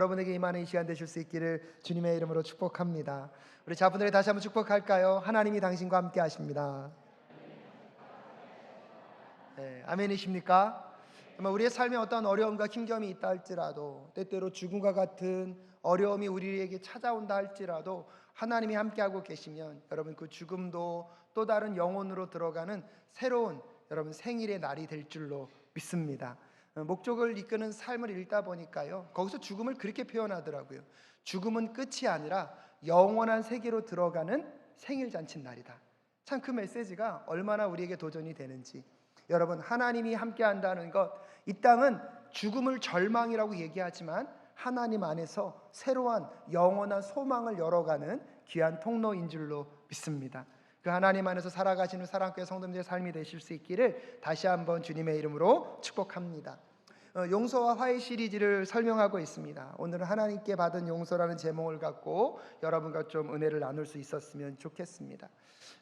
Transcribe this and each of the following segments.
여러분에게 임하는 이 시간 되실 수 있기를 주님의 이름으로 축복합니다. 우리 자분들이 다시 한번 축복할까요? 하나님이 당신과 함께 하십니다. 네, 아멘이십니까? 정말 우리의 삶에 어떤 어려움과 힘겨움이 있다 할지라도 때때로 죽음과 같은 어려움이 우리에게 찾아온다 할지라도 하나님이 함께하고 계시면 여러분 그 죽음도 또 다른 영혼으로 들어가는 새로운 여러분 생일의 날이 될 줄로 믿습니다. 어, 목적을 이끄는 삶을 읽다 보니까요. 거기서 죽음을 그렇게 표현하더라고요. 죽음은 끝이 아니라 영원한 세계로 들어가는 생일 잔치 날이다. 참 그 메시지가 얼마나 우리에게 도전이 되는지. 여러분 하나님이 함께 한다는 것, 이 땅은 죽음을 절망이라고 얘기하지만 하나님 안에서 새로운 영원한 소망을 열어가는 귀한 통로인 줄로 믿습니다. 그 하나님 안에서 살아가시는 사랑교회 성도님들의 삶이 되실 수 있기를 다시 한번 주님의 이름으로 축복합니다. 어, 용서와 화해 시리즈를 설명하고 있습니다. 오늘은 하나님께 받은 용서라는 제목을 갖고 여러분과 좀 은혜를 나눌 수 있었으면 좋겠습니다.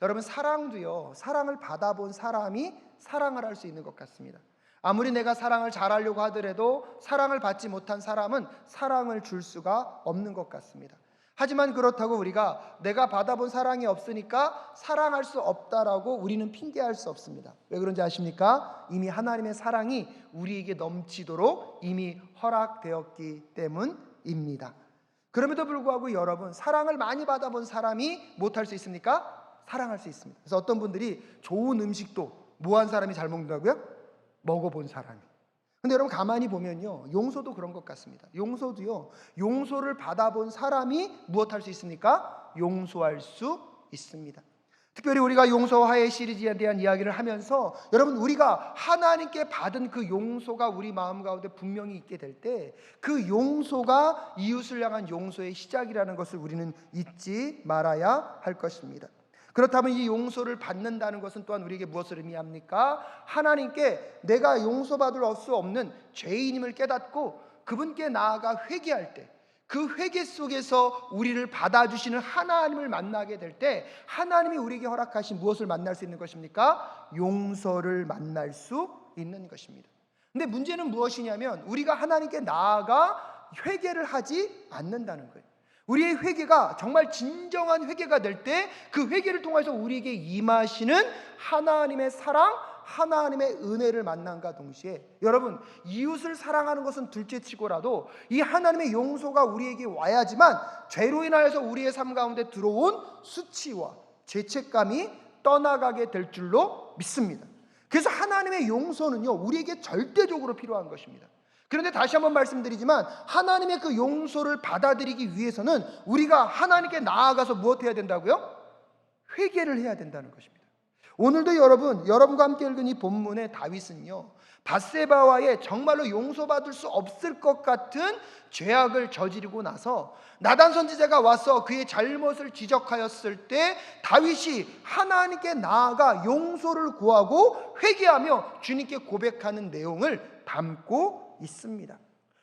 여러분 사랑도요. 사랑을 받아본 사람이 사랑을 할 수 있는 것 같습니다. 아무리 내가 사랑을 잘하려고 하더라도 사랑을 받지 못한 사람은 사랑을 줄 수가 없는 것 같습니다. 하지만 그렇다고 우리가 내가 받아본 사랑이 없으니까 사랑할 수 없다라고 우리는 핑계할 수 없습니다. 왜 그런지 아십니까? 이미 하나님의 사랑이 우리에게 넘치도록 이미 허락되었기 때문입니다. 그럼에도 불구하고 여러분 사랑을 많이 받아본 사람이 못할 수 있습니까? 사랑할 수 있습니다. 그래서 어떤 분들이 좋은 음식도 뭐 한 사람이 잘 먹는다고요? 먹어본 사람이. 근데 여러분 가만히 보면요. 용서도 그런 것 같습니다. 용서도요. 용서를 받아본 사람이 무엇할 수 있습니까? 용서할 수 있습니다. 특별히 우리가 용서화의 시리즈에 대한 이야기를 하면서 여러분 우리가 하나님께 받은 그 용서가 우리 마음 가운데 분명히 있게 될 때 그 용서가 이웃을 향한 용서의 시작이라는 것을 우리는 잊지 말아야 할 것입니다. 그렇다면 이 용서를 받는다는 것은 또한 우리에게 무엇을 의미합니까? 하나님께 내가 용서받을 수 없는 죄인임을 깨닫고 그분께 나아가 회개할 때 그 회개 속에서 우리를 받아주시는 하나님을 만나게 될 때 하나님이 우리에게 허락하신 무엇을 만날 수 있는 것입니까? 용서를 만날 수 있는 것입니다. 근데 문제는 무엇이냐면 우리가 하나님께 나아가 회개를 하지 않는다는 거예요. 우리의 회개가 정말 진정한 회개가 될 때 그 회개를 통해서 우리에게 임하시는 하나님의 사랑, 하나님의 은혜를 만남과 동시에 여러분 이웃을 사랑하는 것은 둘째치고라도 이 하나님의 용서가 우리에게 와야지만 죄로 인하여서 우리의 삶 가운데 들어온 수치와 죄책감이 떠나가게 될 줄로 믿습니다. 그래서 하나님의 용서는요 우리에게 절대적으로 필요한 것입니다. 그런데 다시 한번 말씀드리지만 하나님의 그 용서를 받아들이기 위해서는 우리가 하나님께 나아가서 무엇 해야 된다고요? 회개를 해야 된다는 것입니다. 오늘도 여러분, 여러분과 함께 읽은 이 본문의 다윗은요. 바세바와의 정말로 용서받을 수 없을 것 같은 죄악을 저지르고 나서 나단 선지자가 와서 그의 잘못을 지적하였을 때 다윗이 하나님께 나아가 용서를 구하고 회개하며 주님께 고백하는 내용을 담고 있습니다.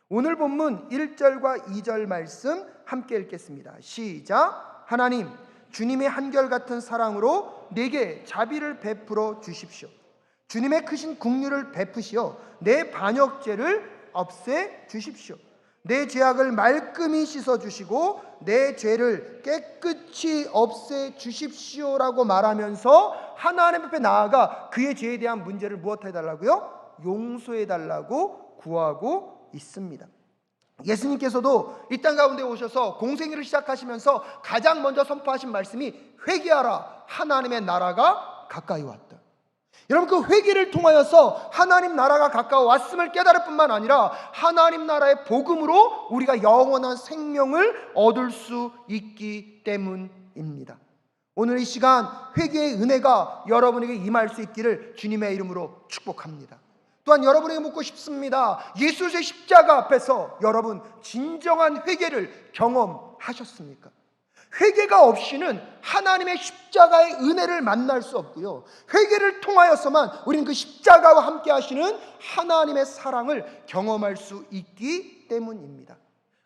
오늘 본문 1절과 2절 말씀 함께 읽겠습니다. 시작. 하나님, 주님의 한결같은 사랑으로 내게 자비를 베풀어 주십시오. 주님의 크신 국류를 베푸시어 내 반역죄를 없애 주십시오. 내 죄악을 말끔히 씻어 주시고 내 죄를 깨끗이 없애 주십시오라고 말하면서 하나님 앞에 나아가 그의 죄에 대한 문제를 무엇 해 달라고요? 용서해 달라고 구하고 있습니다. 예수님께서도 이 땅 가운데 오셔서 공생애를 시작하시면서 가장 먼저 선포하신 말씀이 회개하라 하나님의 나라가 가까이 왔다. 여러분 그 회개를 통하여서 하나님 나라가 가까워 왔음을 깨달을 뿐만 아니라 하나님 나라의 복음으로 우리가 영원한 생명을 얻을 수 있기 때문입니다. 오늘 이 시간 회개의 은혜가 여러분에게 임할 수 있기를 주님의 이름으로 축복합니다. 또한 여러분에게 묻고 싶습니다. 예수의 십자가 앞에서 여러분 진정한 회개를 경험하셨습니까? 회개가 없이는 하나님의 십자가의 은혜를 만날 수 없고요. 회개를 통하여서만 우리는 그 십자가와 함께 하시는 하나님의 사랑을 경험할 수 있기 때문입니다.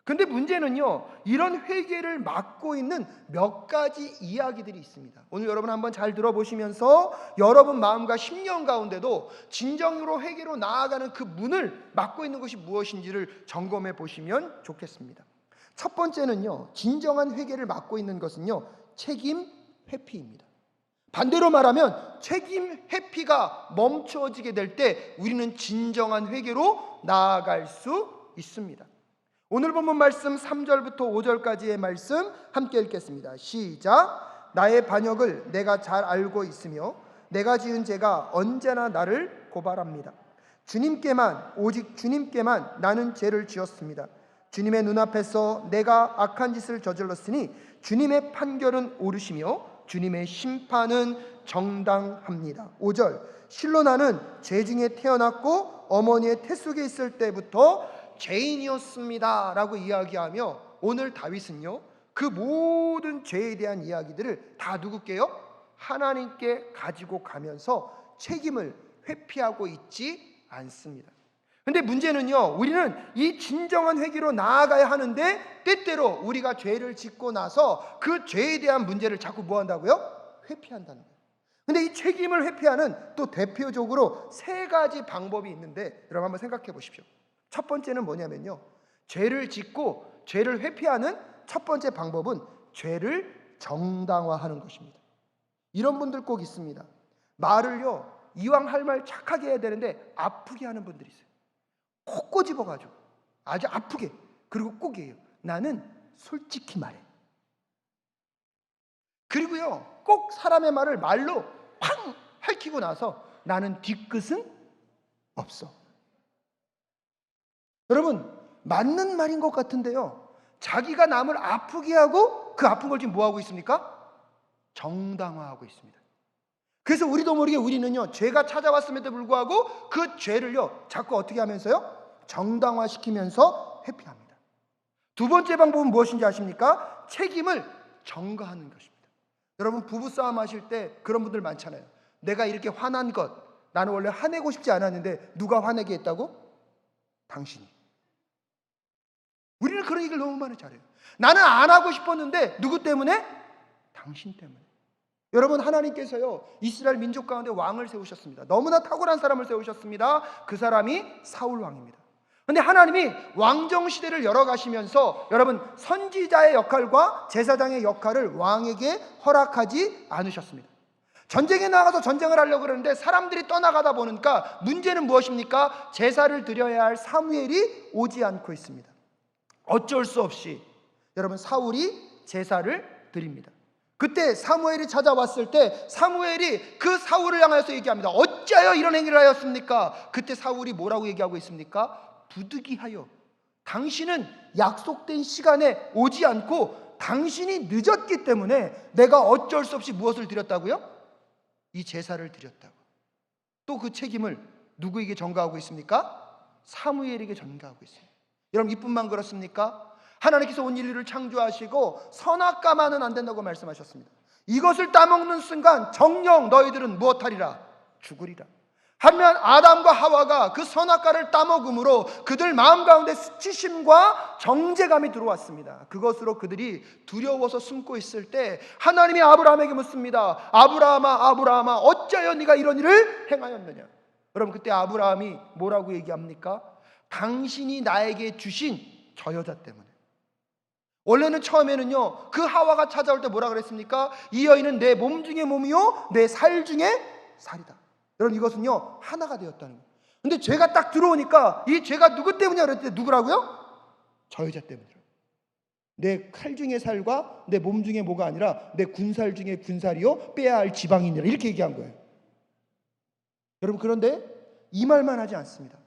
근데 문제는요, 이런 회개를 막고 있는 몇 가지 이야기들이 있습니다. 오늘 여러분 한번 잘 들어보시면서 여러분 마음과 심령 가운데도 진정으로 회개로 나아가는 그 문을 막고 있는 것이 무엇인지를 점검해 보시면 좋겠습니다. 첫 번째는요, 진정한 회개를 막고 있는 것은요, 책임 회피입니다. 반대로 말하면 책임 회피가 멈추어지게 될 때 우리는 진정한 회개로 나아갈 수 있습니다. 오늘 본문 말씀 3절부터 5절까지의 말씀 함께 읽겠습니다. 시작. 나의 반역을 내가 잘 알고 있으며 내가 지은 죄가 언제나 나를 고발합니다. 주님께만 오직 주님께만 나는 죄를 지었습니다. 주님의 눈앞에서 내가 악한 짓을 저질렀으니 주님의 판결은 옳으시며 주님의 심판은 정당합니다. 5절 실로 나는 죄 중에 태어났고 어머니의 태 속에 있을 때부터 죄인이었습니다 라고 이야기하며 오늘 다윗은요 그 모든 죄에 대한 이야기들을 다 누구께요? 하나님께 가지고 가면서 책임을 회피하고 있지 않습니다. 근데 문제는요, 우리는 이 진정한 회개로 나아가야 하는데 때때로 우리가 죄를 짓고 나서 그 죄에 대한 문제를 자꾸 뭐 한다고요? 회피한다는 거예요. 근데 이 책임을 회피하는 또 대표적으로 세 가지 방법이 있는데 여러분 한번 생각해 보십시오. 첫 번째는 뭐냐면요. 죄를 짓고 죄를 회피하는 첫 번째 방법은 죄를 정당화하는 것입니다. 이런 분들 꼭 있습니다. 말을요, 이왕 할 말 착하게 해야 되는데 아프게 하는 분들이 있어요. 콕 꼬집어가지고 아주 아프게 그리고 꼭 해요. 나는 솔직히 말해. 그리고요, 꼭 사람의 말을 말로 팡 핥히고 나서 나는 뒤끝은 없어. 여러분, 맞는 말인 것 같은데요. 자기가 남을 아프게 하고 그 아픈 걸 지금 뭐 하고 있습니까? 정당화하고 있습니다. 그래서 우리도 모르게 우리는요, 죄가 찾아왔음에도 불구하고 그 죄를요, 자꾸 어떻게 하면서요? 정당화시키면서 회피합니다. 두 번째 방법은 무엇인지 아십니까? 책임을 전가하는 것입니다. 여러분, 부부싸움 하실 때 그런 분들 많잖아요. 내가 이렇게 화난 것, 나는 원래 화내고 싶지 않았는데 누가 화내게 했다고? 당신이. 우리는 그런 얘기를 너무 많이 잘해요. 나는 안 하고 싶었는데 누구 때문에? 당신 때문에. 여러분 하나님께서요 이스라엘 민족 가운데 왕을 세우셨습니다. 너무나 탁월한 사람을 세우셨습니다. 그 사람이 사울 왕입니다. 근데 하나님이 왕정 시대를 열어가시면서 여러분 선지자의 역할과 제사장의 역할을 왕에게 허락하지 않으셨습니다. 전쟁에 나가서 전쟁을 하려고 그러는데 사람들이 떠나가다 보니까 문제는 무엇입니까? 제사를 드려야 할 사무엘이 오지 않고 있습니다. 어쩔 수 없이 여러분 사울이 제사를 드립니다. 그때 사무엘이 찾아왔을 때 사무엘이 그 사울을 향해서 얘기합니다. 어찌하여 이런 행위를 하였습니까? 그때 사울이 뭐라고 얘기하고 있습니까? 부득이하여 당신은 약속된 시간에 오지 않고 당신이 늦었기 때문에 내가 어쩔 수 없이 무엇을 드렸다고요? 이 제사를 드렸다고. 또 그 책임을 누구에게 전가하고 있습니까? 사무엘에게 전가하고 있습니다. 여러분 이뿐만 그렇습니까? 하나님께서 온 인류를 창조하시고 선악과 만은 안 된다고 말씀하셨습니다. 이것을 따먹는 순간 정령 너희들은 무엇하리라? 죽으리라. 하면 아담과 하와가 그 선악과를 따먹음으로 그들 마음 가운데 수치심과 정제감이 들어왔습니다. 그것으로 그들이 두려워서 숨고 있을 때 하나님이 아브라함에게 묻습니다. 아브라함아 아브라함아 어찌하여 네가 이런 일을 행하였느냐? 여러분 그때 아브라함이 뭐라고 얘기합니까? 당신이 나에게 주신 저 여자 때문에 원래는 처음에는요, 그 하와가 찾아올 때 뭐라 그랬습니까? 이 여인은 내 몸 중에 몸이요, 내 살 중에 살이다. 여러분, 이것은요, 하나가 되었다는 거예요. 근데 죄가 딱 들어오니까 이 죄가 누구 때문이냐 그랬더니 누구라고요? 저 여자 때문이라고. 내칼 중에 살과 내 몸 중에 뭐가 아니라 내 군살 중에 군살이요, 빼야 할 지방이니라. 이렇게 얘기한 거예요. 여러분, 그런데 이 말만 하지 않습니다.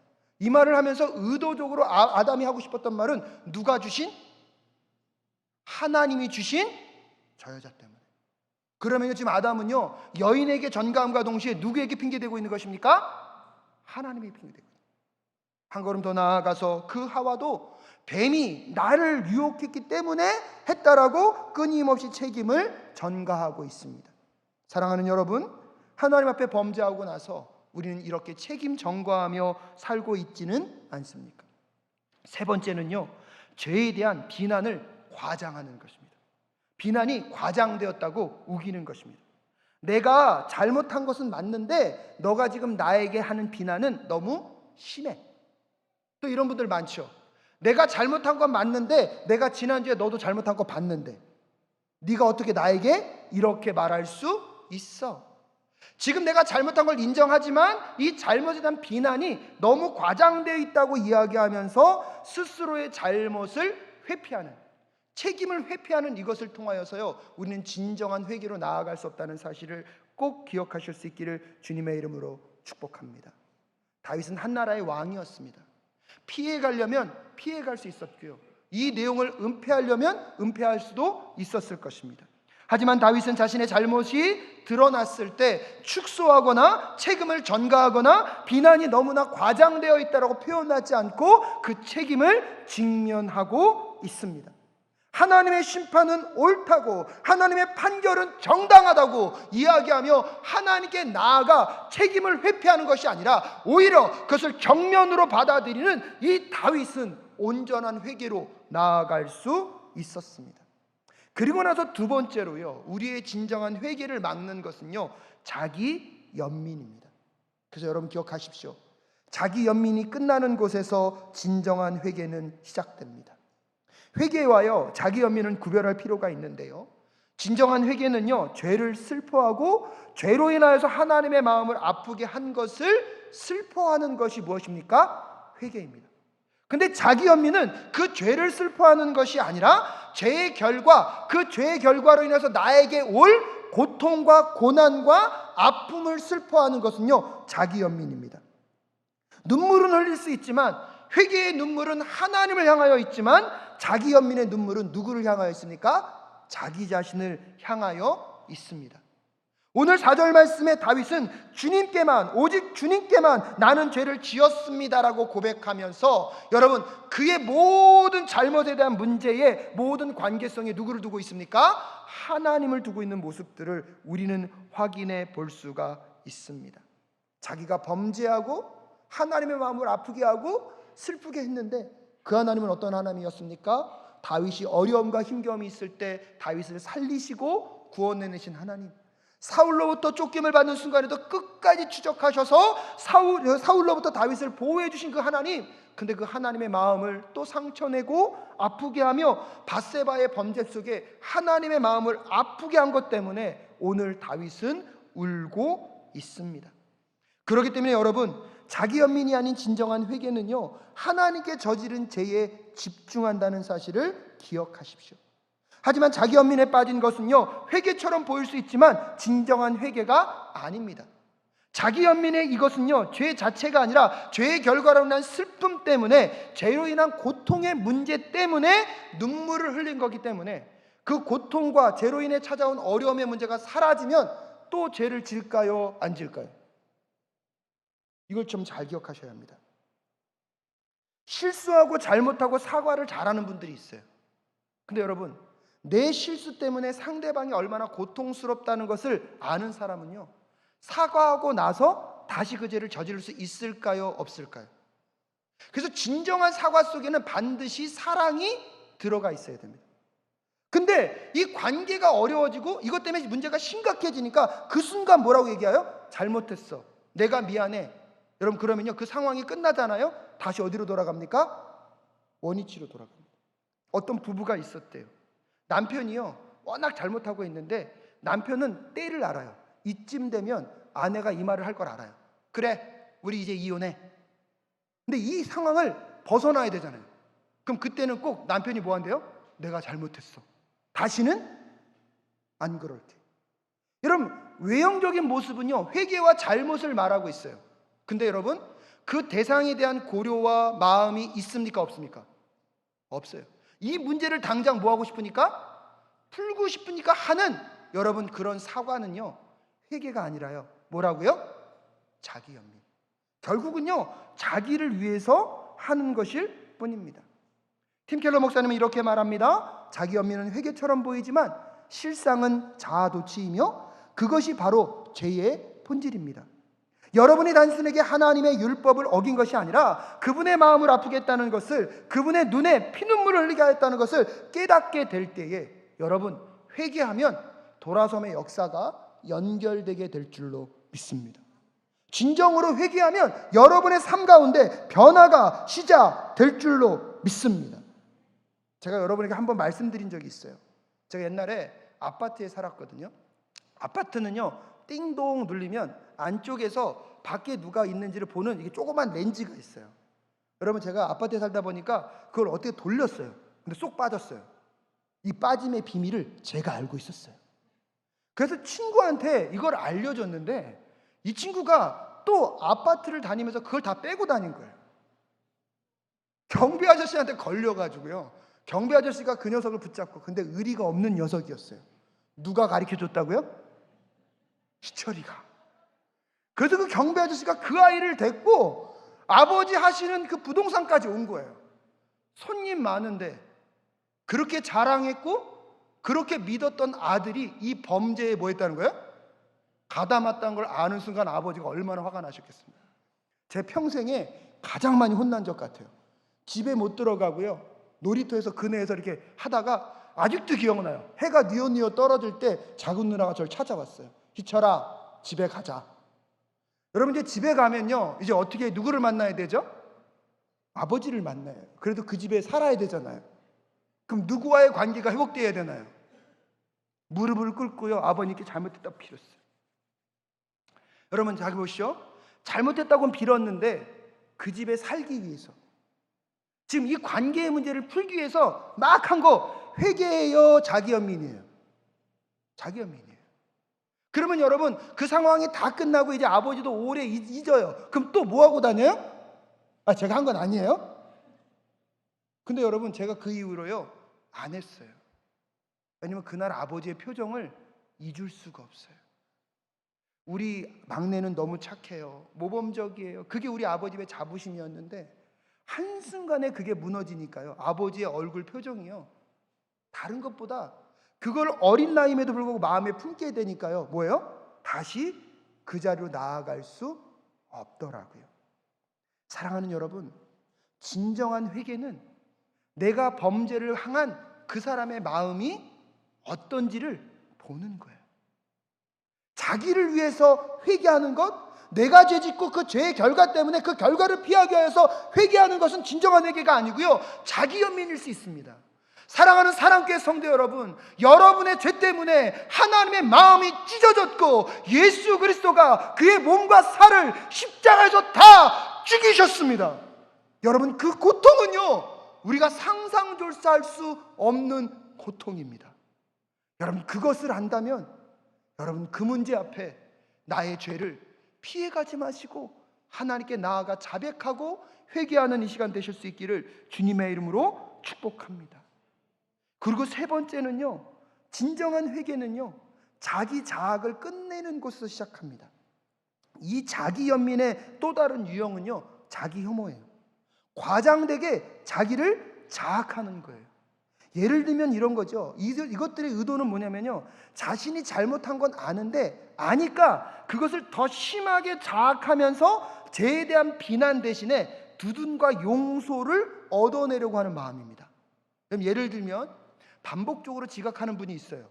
이 말을 하면서 의도적으로 아, 아담이 하고 싶었던 말은 누가 주신? 하나님이 주신 저 여자 때문에. 그러면 지금 아담은요, 여인에게 전가함과 동시에 누구에게 핑계대고 있는 것입니까? 하나님에게 핑계대고 한 걸음 더 나아가서 그 하와도 뱀이 나를 유혹했기 때문에 했다라고 끊임없이 책임을 전가하고 있습니다. 사랑하는 여러분, 하나님 앞에 범죄하고 나서 우리는 이렇게 책임 전가하며 살고 있지는 않습니까? 세 번째는요, 죄에 대한 비난을 과장하는 것입니다. 비난이 과장되었다고 우기는 것입니다. 내가 잘못한 것은 맞는데 너가 지금 나에게 하는 비난은 너무 심해. 또 이런 분들 많죠. 내가 잘못한 건 맞는데 내가 지난주에 너도 잘못한 거 봤는데 네가 어떻게 나에게 이렇게 말할 수 있어? 지금 내가 잘못한 걸 인정하지만 이 잘못에 대한 비난이 너무 과장되어 있다고 이야기하면서 스스로의 잘못을 회피하는 책임을 회피하는 이것을 통하여서요 우리는 진정한 회개로 나아갈 수 없다는 사실을 꼭 기억하실 수 있기를 주님의 이름으로 축복합니다. 다윗은 한 나라의 왕이었습니다. 피해 가려면 피해 갈 수 있었고요. 이 내용을 은폐하려면 은폐할 수도 있었을 것입니다. 하지만 다윗은 자신의 잘못이 드러났을 때 축소하거나 책임을 전가하거나 비난이 너무나 과장되어 있다라고 표현하지 않고 그 책임을 직면하고 있습니다. 하나님의 심판은 옳다고 하나님의 판결은 정당하다고 이야기하며 하나님께 나아가 책임을 회피하는 것이 아니라 오히려 그것을 정면으로 받아들이는 이 다윗은 온전한 회개로 나아갈 수 있었습니다. 그리고 나서 두 번째로요. 우리의 진정한 회개를 막는 것은요. 자기 연민입니다. 그래서 여러분 기억하십시오. 자기 연민이 끝나는 곳에서 진정한 회개는 시작됩니다. 회개와요 자기 연민은 구별할 필요가 있는데요. 진정한 회개는요 죄를 슬퍼하고 죄로 인하여서 하나님의 마음을 아프게 한 것을 슬퍼하는 것이 무엇입니까? 회개입니다. 근데 자기 연민은 그 죄를 슬퍼하는 것이 아니라 죄의 결과, 그 죄의 결과로 인해서 나에게 올 고통과 고난과 아픔을 슬퍼하는 것은요, 자기 연민입니다. 눈물은 흘릴 수 있지만, 회개의 눈물은 하나님을 향하여 있지만, 자기 연민의 눈물은 누구를 향하여 있습니까? 자기 자신을 향하여 있습니다. 오늘 4절 말씀에 다윗은 주님께만 오직 주님께만 나는 죄를 지었습니다라고 고백하면서 여러분 그의 모든 잘못에 대한 문제의 모든 관계성에 누구를 두고 있습니까? 하나님을 두고 있는 모습들을 우리는 확인해 볼 수가 있습니다. 자기가 범죄하고 하나님의 마음을 아프게 하고 슬프게 했는데 그 하나님은 어떤 하나님이었습니까? 다윗이 어려움과 힘겨움이 있을 때 다윗을 살리시고 구원해내신 하나님. 사울로부터 쫓김을 받는 순간에도 끝까지 추적하셔서 사울, 사울로부터 다윗을 보호해 주신 그 하나님. 근데 그 하나님의 마음을 또 상처내고 아프게 하며 바세바의 범죄 속에 하나님의 마음을 아프게 한 것 때문에 오늘 다윗은 울고 있습니다. 그렇기 때문에 여러분 자기 연민이 아닌 진정한 회개는요 하나님께 저지른 죄에 집중한다는 사실을 기억하십시오. 하지만 자기 연민에 빠진 것은요 회개처럼 보일 수 있지만 진정한 회개가 아닙니다. 자기 연민의 이것은요 죄 자체가 아니라 죄의 결과로 인한 슬픔 때문에 죄로 인한 고통의 문제 때문에 눈물을 흘린 거기 때문에 그 고통과 죄로 인해 찾아온 어려움의 문제가 사라지면 또 죄를 질까요 안 질까요? 이걸 좀 잘 기억하셔야 합니다. 실수하고 잘못하고 사과를 잘하는 분들이 있어요. 근데 여러분, 내 실수 때문에 상대방이 얼마나 고통스럽다는 것을 아는 사람은요, 사과하고 나서 다시 그 죄를 저지를 수 있을까요? 없을까요? 그래서 진정한 사과 속에는 반드시 사랑이 들어가 있어야 됩니다. 근데 이 관계가 어려워지고 이것 때문에 문제가 심각해지니까 그 순간 뭐라고 얘기해요? 잘못했어. 내가 미안해. 여러분 그러면요 그 상황이 끝나잖아요. 다시 어디로 돌아갑니까? 원위치로 돌아갑니다. 어떤 부부가 있었대요. 남편이요 워낙 잘못하고 있는데 남편은 때를 알아요. 이쯤 되면 아내가 이 말을 할 걸 알아요. 그래 우리 이제 이혼해. 근데 이 상황을 벗어나야 되잖아요. 그럼 그때는 꼭 남편이 뭐 한대요? 내가 잘못했어. 다시는 안 그럴 게. 여러분 외형적인 모습은요 회개와 잘못을 말하고 있어요. 근데 여러분 그 대상에 대한 고려와 마음이 있습니까 없습니까? 없어요. 이 문제를 당장 뭐 하고 싶으니까 풀고 싶으니까 하는 여러분 그런 사과는요 회개가 아니라요 뭐라고요? 자기 연민. 결국은요 자기를 위해서 하는 것일 뿐입니다. 팀켈러 목사님은 이렇게 말합니다. 자기 연민은 회개처럼 보이지만 실상은 자아도취이며 그것이 바로 죄의 본질입니다. 여러분이 단순하게 하나님의 율법을 어긴 것이 아니라 그분의 마음을 아프게 했다는 것을 그분의 눈에 피눈물을 흘리게 하였다는 것을 깨닫게 될 때에 여러분 회개하면 돌아섬의 역사가 연결되게 될 줄로 믿습니다. 진정으로 회개하면 여러분의 삶 가운데 변화가 시작될 줄로 믿습니다. 제가 여러분에게 한번 말씀드린 적이 있어요. 제가 옛날에 아파트에 살았거든요. 아파트는요, 띵동 눌리면 안쪽에서 밖에 누가 있는지를 보는 이게 조그만 렌즈가 있어요. 여러분 제가 아파트에 살다 보니까 그걸 어떻게 돌렸어요. 근데 쏙 빠졌어요. 이 빠짐의 비밀을 제가 알고 있었어요. 그래서 친구한테 이걸 알려줬는데 이 친구가 또 아파트를 다니면서 그걸 다 빼고 다닌 거예요. 경비 아저씨한테 걸려가지고요. 경비 아저씨가 그 녀석을 붙잡고 근데 의리가 없는 녀석이었어요. 누가 가르쳐 줬다고요? 희철이가. 그래서 그 경비 아저씨가 그 아이를 데리고 아버지 하시는 그 부동산까지 온 거예요. 손님 많은데 그렇게 자랑했고 그렇게 믿었던 아들이 이 범죄에 뭐 했다는 거예요? 가담했다는 걸 아는 순간 아버지가 얼마나 화가 나셨겠습니까? 제 평생에 가장 많이 혼난 적 같아요. 집에 못 들어가고요. 놀이터에서 그네에서 이렇게 하다가 아직도 기억나요. 해가 뉘어뉘어 떨어질 때 작은 누나가 저를 찾아왔어요. 희철아, 집에 가자. 여러분 이제 집에 가면요. 이제 어떻게 누구를 만나야 되죠? 아버지를 만나요. 그래도 그 집에 살아야 되잖아요. 그럼 누구와의 관계가 회복돼야 되나요? 무릎을 꿇고요. 아버님께 잘못했다고 빌었어요. 여러분 잘 보시오. 잘못했다고는 빌었는데 그 집에 살기 위해서 지금 이 관계의 문제를 풀기 위해서 막 한 거 회개해요 자기 연민이에요. 자기 연민이에요. 그러면 여러분 그 상황이 다 끝나고 이제 아버지도 오래 잊- 잊어요. 그럼 또 뭐 하고 다녀요? 아 제가 한 건 아니에요. 근데 여러분 제가 그 이후로요 안 했어요. 왜냐면 그날 아버지의 표정을 잊을 수가 없어요. 우리 막내는 너무 착해요. 모범적이에요. 그게 우리 아버지의 자부심이었는데 한순간에 그게 무너지니까요. 아버지의 얼굴 표정이요. 다른 것보다 그걸 어린 나이임에도 불구하고 마음에 품게 되니까요. 뭐예요? 다시 그 자리로 나아갈 수 없더라고요. 사랑하는 여러분, 진정한 회개는 내가 범죄를 향한 그 사람의 마음이 어떤지를 보는 거예요. 자기를 위해서 회개하는 것, 내가 죄 짓고 그 죄의 결과 때문에 그 결과를 피하기 위해서 회개하는 것은 진정한 회개가 아니고요. 자기 연민일 수 있습니다. 사랑하는 사랑교회 성도 여러분, 여러분의 죄 때문에 하나님의 마음이 찢어졌고 예수 그리스도가 그의 몸과 살을 십자가에서 다 죽이셨습니다. 여러분 그 고통은요 우리가 상상조사할 수 없는 고통입니다. 여러분 그것을 안다면 여러분 그 문제 앞에 나의 죄를 피해가지 마시고 하나님께 나아가 자백하고 회개하는 이 시간 되실 수 있기를 주님의 이름으로 축복합니다. 그리고 세 번째는요, 진정한 회개는요, 자기 자학을 끝내는 곳에서 시작합니다. 이 자기 연민의 또 다른 유형은요, 자기 혐오예요. 과장되게 자기를 자학하는 거예요. 예를 들면 이런 거죠. 이- 이것들의 의도는 뭐냐면요. 자신이 잘못한 건 아는데 아니까 그것을 더 심하게 자학하면서 죄에 대한 비난 대신에 두둔과 용서를 얻어내려고 하는 마음입니다. 그럼 예를 들면 반복적으로 지각하는 분이 있어요.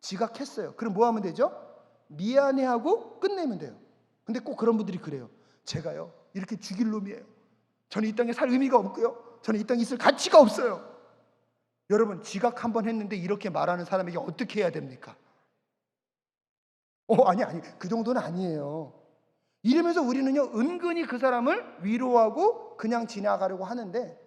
지각했어요. 그럼 뭐 하면 되죠? 미안해하고 끝내면 돼요. 근데 꼭 그런 분들이 그래요. 제가요 이렇게 죽일 놈이에요. 저는 이 땅에 살 의미가 없고요. 저는 이 땅에 있을 가치가 없어요. 여러분 지각 한 번 했는데 이렇게 말하는 사람에게 어떻게 해야 됩니까? 어 아니 아니 그 정도는 아니에요. 이러면서 우리는요 은근히 그 사람을 위로하고 그냥 지나가려고 하는데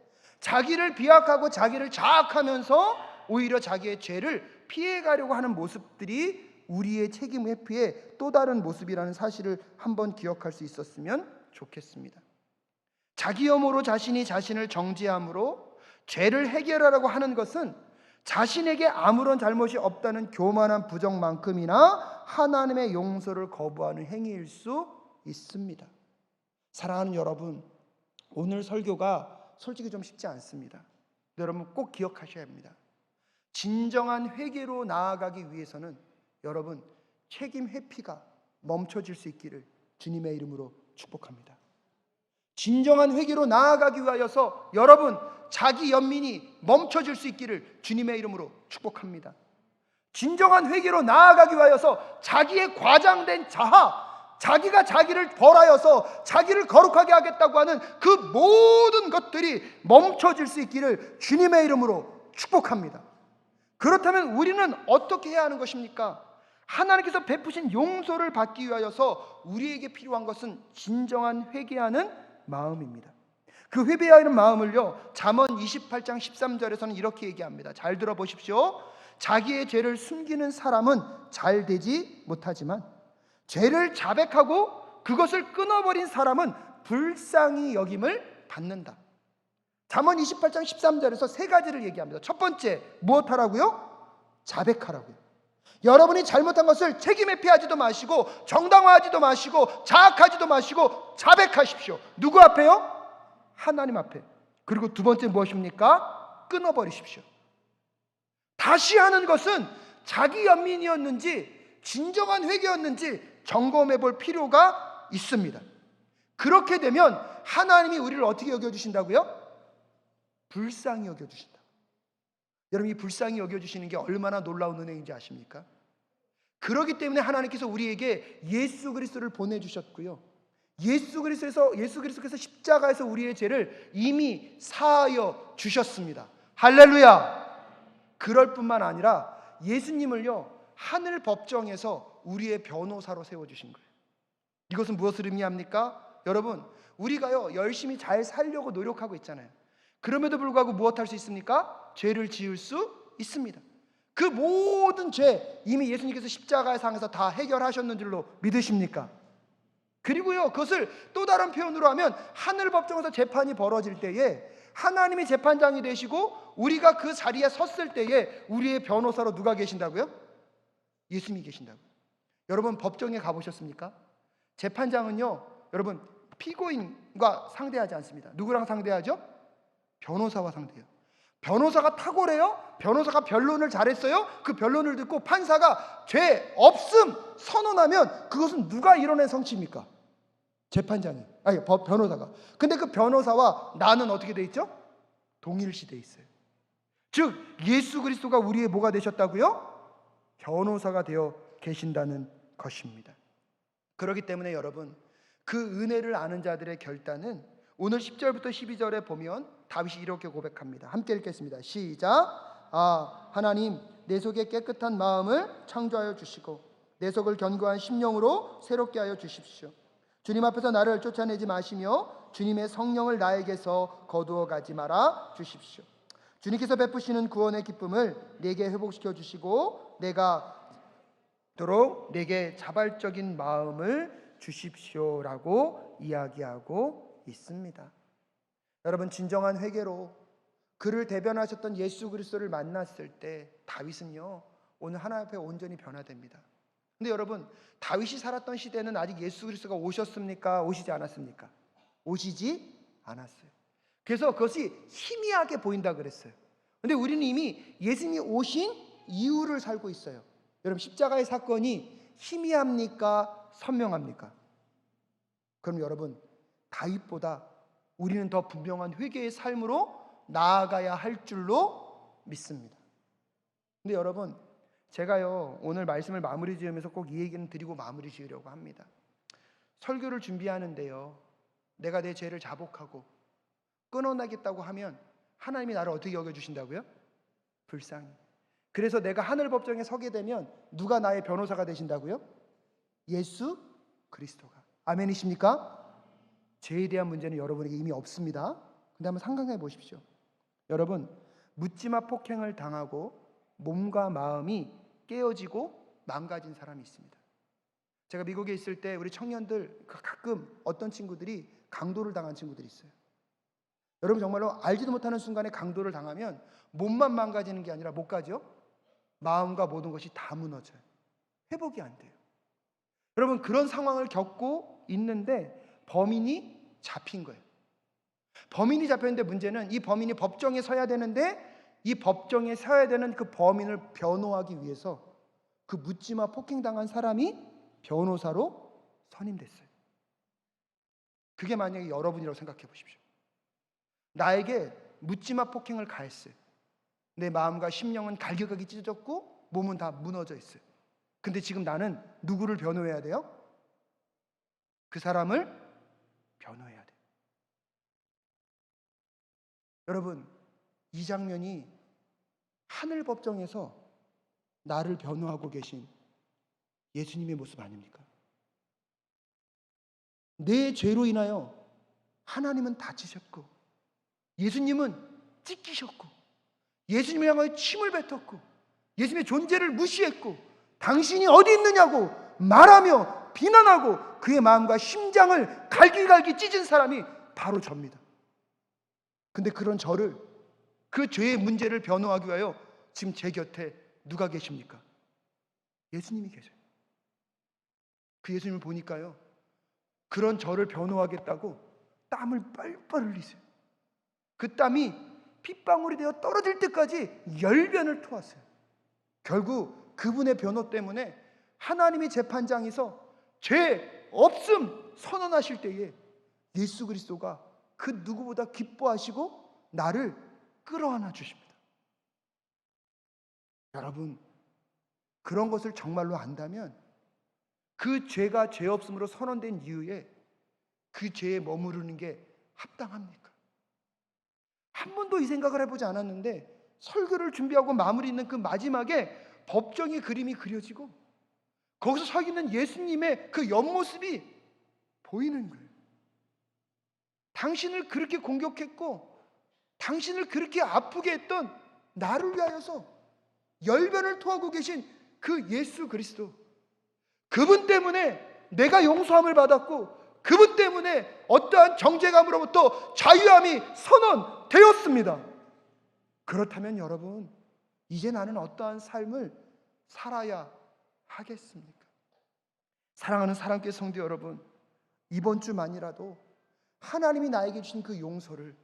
자기를 비약하고 자기를 자학하면서 오히려 자기의 죄를 피해가려고 하는 모습들이 우리의 책임 회피의 또 다른 모습이라는 사실을 한번 기억할 수 있었으면 좋겠습니다. 자기 혐오로 자신이 자신을 정죄함으로 죄를 해결하라고 하는 것은 자신에게 아무런 잘못이 없다는 교만한 부정만큼이나 하나님의 용서를 거부하는 행위일 수 있습니다. 사랑하는 여러분, 오늘 설교가 솔직히 좀 쉽지 않습니다. 여러분 꼭 기억하셔야 합니다. 진정한 회개로 나아가기 위해서는 여러분 책임 회피가 멈춰질 수 있기를 주님의 이름으로 축복합니다. 진정한 회개로 나아가기 위하여서 여러분 자기 연민이 멈춰질 수 있기를 주님의 이름으로 축복합니다. 진정한 회개로 나아가기 위하여서 자기의 과장된 자아, 자기가 자기를 벌하여서 자기를 거룩하게 하겠다고 하는 그 모든 것들이 멈춰질 수 있기를 주님의 이름으로 축복합니다. 그렇다면 우리는 어떻게 해야 하는 것입니까? 하나님께서 베푸신 용서를 받기 위하여서 우리에게 필요한 것은 진정한 회개하는 마음입니다. 그 회개하는 마음을요. 잠언 28장 13절에서는 이렇게 얘기합니다. 잘 들어보십시오. 자기의 죄를 숨기는 사람은 잘 되지 못하지만 죄를 자백하고 그것을 끊어버린 사람은 불쌍히 여김을 받는다. 잠언 28장 13절에서 세 가지를 얘기합니다. 첫 번째, 무엇하라고요? 자백하라고요. 여러분이 잘못한 것을 책임 회피하지도 마시고 정당화하지도 마시고 자학하지도 마시고 자백하십시오. 누구 앞에요? 하나님 앞에. 그리고 두 번째 무엇입니까? 끊어버리십시오. 다시 하는 것은 자기 연민이었는지 진정한 회개였는지 점검해 볼 필요가 있습니다. 그렇게 되면 하나님이 우리를 어떻게 여겨 주신다고요? 불쌍히 여겨 주신다. 여러분 이 불쌍히 여겨 주시는 게 얼마나 놀라운 은혜인지 아십니까? 그러기 때문에 하나님께서 우리에게 예수 그리스도를 보내 주셨고요. 예수 그리스도에서 예수 그리스도께서 십자가에서 우리의 죄를 이미 사하여 주셨습니다. 할렐루야. 그럴 뿐만 아니라 예수님을요. 하늘 법정에서 우리의 변호사로 세워 주신 거예요. 이것은 무엇을 의미합니까? 여러분, 우리가요. 열심히 잘 살려고 노력하고 있잖아요. 그럼에도 불구하고 무엇 할 수 있습니까? 죄를 지을 수 있습니다. 그 모든 죄 이미 예수님께서 십자가의 상에서 다 해결하셨는 줄로 믿으십니까? 그리고요, 그것을 또 다른 표현으로 하면 하늘 법정에서 재판이 벌어질 때에 하나님이 재판장이 되시고 우리가 그 자리에 섰을 때에 우리의 변호사로 누가 계신다고요? 예수님이 계신다고요. 여러분 법정에 가보셨습니까? 재판장은요, 여러분 피고인과 상대하지 않습니다. 누구랑 상대하죠? 변호사와 상대해요. 변호사가 탁월해요? 변호사가 변론을 잘했어요? 그 변론을 듣고 판사가 죄 없음 선언하면 그것은 누가 이뤄낸 성취입니까? 재판장이 아니 법 변호사가. 근데 그 변호사와 나는 어떻게 돼 있죠? 동일시 돼 있어요. 즉 예수 그리스도가 우리의 뭐가 되셨다고요? 변호사가 되어 계신다는 것입니다. 그렇기 때문에 여러분 그 은혜를 아는 자들의 결단은 오늘 10절부터 12절에 보면 다윗이 이렇게 고백합니다. 함께 읽겠습니다. 시작. 아, 하나님, 내 속에 깨끗한 마음을 창조하여 주시고 내 속을 견고한 심령으로 새롭게 하여 주십시오. 주님 앞에서 나를 쫓아내지 마시며 주님의 성령을 나에게서 거두어 가지 말아 주십시오. 주님께서 베푸시는 구원의 기쁨을 내게 회복시켜 주시고 내가 도록 내게 자발적인 마음을 주십시오라고 이야기하고 있습니다. 여러분 진정한 회개로 그를 대변하셨던 예수 그리스도를 만났을 때 다윗은요 오늘 하나님 앞에 온전히 변화됩니다. 근데 여러분 다윗이 살았던 시대는 아직 예수 그리스도가 오셨습니까? 오시지 않았습니까? 오시지 않았어요. 그래서 그것이 희미하게 보인다 그랬어요. 근데 우리는 이미 예수님이 오신 이유를 살고 있어요. 여러분 십자가의 사건이 희미합니까? 선명합니까? 그럼 여러분 다윗보다 우리는 더 분명한 회개의 삶으로 나아가야 할 줄로 믿습니다. 근데 여러분, 제가요, 오늘 말씀을 마무리 지으면서 꼭 이 얘기는 드리고 마무리 지으려고 합니다. 설교를 준비하는데요, 내가 내 죄를 자복하고 끊어나겠다고 하면 하나님이 나를 어떻게 여겨주신다고요? 불쌍히. 그래서 내가 하늘 법정에 서게 되면 누가 나의 변호사가 되신다고요? 예수 그리스도가. 아멘이십니까? 죄에 대한 문제는 여러분에게 이미 없습니다. 근데 한번 상상해 보십시오. 여러분, 묻지마 폭행을 당하고 몸과 마음이 깨어지고 망가진 사람이 있습니다. 제가 미국에 있을 때 우리 청년들 가끔 어떤 친구들이 강도를 당한 친구들이 있어요. 여러분 정말로 알지도 못하는 순간에 강도를 당하면 몸만 망가지는 게 아니라 못 가죠. 마음과 모든 것이 다 무너져요. 회복이 안 돼요. 여러분 그런 상황을 겪고 있는데 범인이 잡힌 거예요. 범인이 잡혔는데 문제는 이 범인이 법정에 서야 되는데 이 법정에 서야 되는 그 범인을 변호하기 위해서 그 묻지마 폭행당한 사람이 변호사로 선임됐어요. 그게 만약에 여러분이라고 생각해 보십시오. 나에게 묻지마 폭행을 가했어요. 내 마음과 심령은 갈겨가기 찢어졌고 몸은 다 무너져 있어요. 근데 지금 나는 누구를 변호해야 돼요? 그 사람을 변호해야 돼요. 여러분, 이 장면이 하늘 법정에서 나를 변호하고 계신 예수님의 모습 아닙니까? 내 죄로 인하여 하나님은 다치셨고 예수님은 찢기셨고 예수님을 향하여 침을 뱉었고 예수님의 존재를 무시했고 당신이 어디 있느냐고 말하며 비난하고 그의 마음과 심장을 갈기갈기 찢은 사람이 바로 접니다. 근데 그런 저를 그 죄의 문제를 변호하기 위하여 지금 제 곁에 누가 계십니까? 예수님이 계세요. 그 예수님을 보니까요. 그런 저를 변호하겠다고 땀을 뻘뻘 흘리세요. 그 땀이 핏방울이 되어 떨어질 때까지 열변을 토하세요. 결국 그분의 변호 때문에 하나님이 재판장에서 죄 없음 선언하실 때에 예수 그리스도가 그 누구보다 기뻐하시고 나를 끌어안아 주십니다. 여러분, 그런 것을 정말로 안다면 그 죄가 죄 없음으로 선언된 이후에 그 죄에 머무르는 게 합당합니까? 한 번도 이 생각을 해보지 않았는데 설교를 준비하고 마무리 있는 그 마지막에 법정의 그림이 그려지고 거기서 서 있는 예수님의 그 옆모습이 보이는 거예요. 당신을 그렇게 공격했고 당신을 그렇게 아프게 했던 나를 위하여서 열변을 토하고 계신 그 예수 그리스도 그분 때문에 내가 용서함을 받았고 그분 때문에 어떠한 정죄감으로부터 자유함이 선언되었습니다. 그렇다면 여러분, 이제 나는 어떠한 삶을 살아야 하겠습니까? 사랑하는 사랑교회 성도 여러분, 이번 주만이라도 하나님이 나에게 주신 그 용서를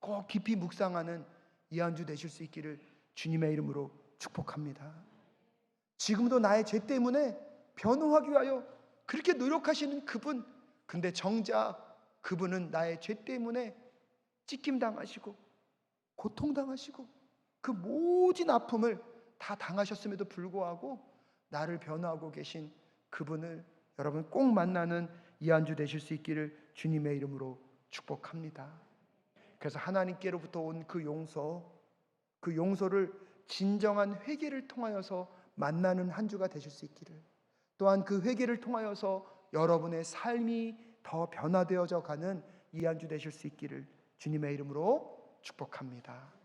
꼭 깊이 묵상하는 이 한 주 되실 수 있기를 주님의 이름으로 축복합니다. 지금도 나의 죄 때문에 변호하기 위하여 그렇게 노력하시는 그분, 근데 정작 그분은 나의 죄 때문에 찢김 당하시고 고통 당하시고 그 모진 아픔을 다 당하셨음에도 불구하고 나를 변호하고 계신 그분을 여러분 꼭 만나는 이 한 주 되실 수 있기를 주님의 이름으로 축복합니다. 그래서 하나님께로부터 온 그 용서, 그 용서를 진정한 회개를 통하여서 만나는 한 주가 되실 수 있기를 또한 그 회개를 통하여서 여러분의 삶이 더 변화되어져 가는 이 한 주 되실 수 있기를 주님의 이름으로 축복합니다.